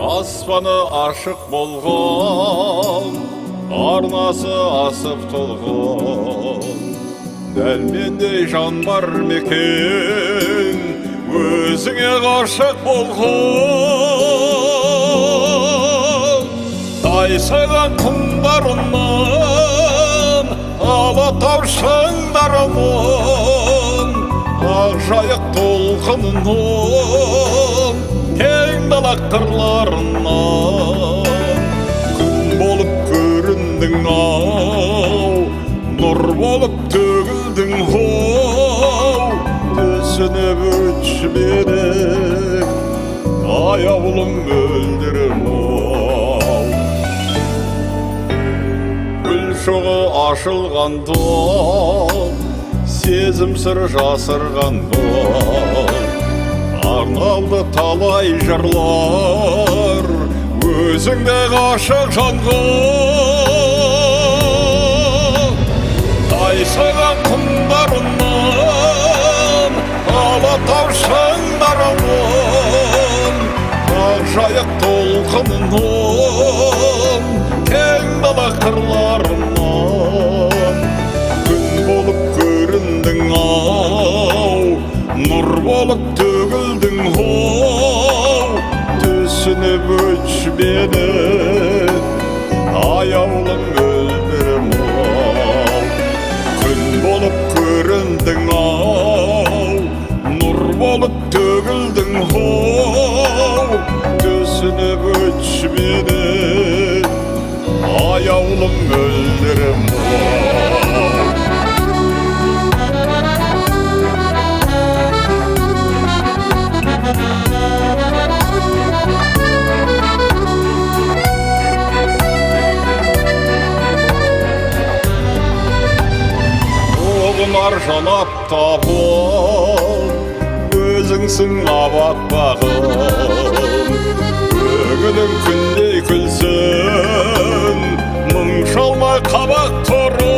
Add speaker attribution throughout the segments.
Speaker 1: Aspanı aşık bulgun Arnası asıp tulgun Dəlmində can var məkən Özünə qarşıq bulgun Daysağan qumlarından Hava tavşanlarından Ağşayıq dolğunundan кең дала қырларынан күн болып көріндің ау нұр болып төгілдің оу түсініп өшменен аяулым мөлдірім ау гүл шоғы ашылған сезім сыр жасырған топ арналды талай жырлар өзіңде ғашық жанға тайсаған құмдарынан алатау шыңдарынан ақ жайық толқынынан кең дала қырларынан болып төгілдің оу түсініп өшменен аяулым мөлдірім ау күн болып көріндің ау нұр болып төгілдің оу түсініп өшменен аяулым мөлдірім Оғынар жанап табып өзіңсің абат бағым көңілің күндей күлсін мұң шалмай қабақ торым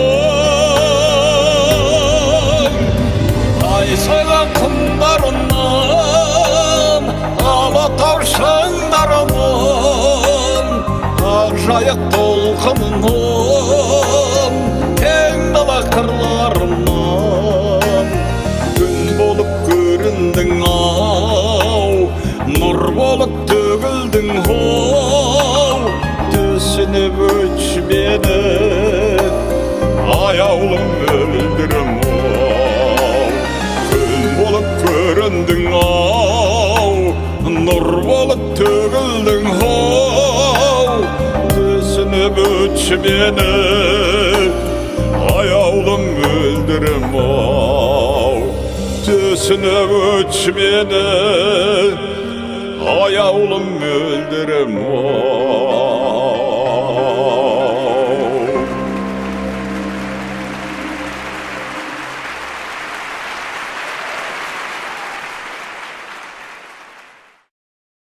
Speaker 1: тайсаған құмдарынан алатау шыңдарынан ақ жайық толқынынан kardeşim yine Ay oğlum öldürüm av Tüsünü uçum yine öldürüm av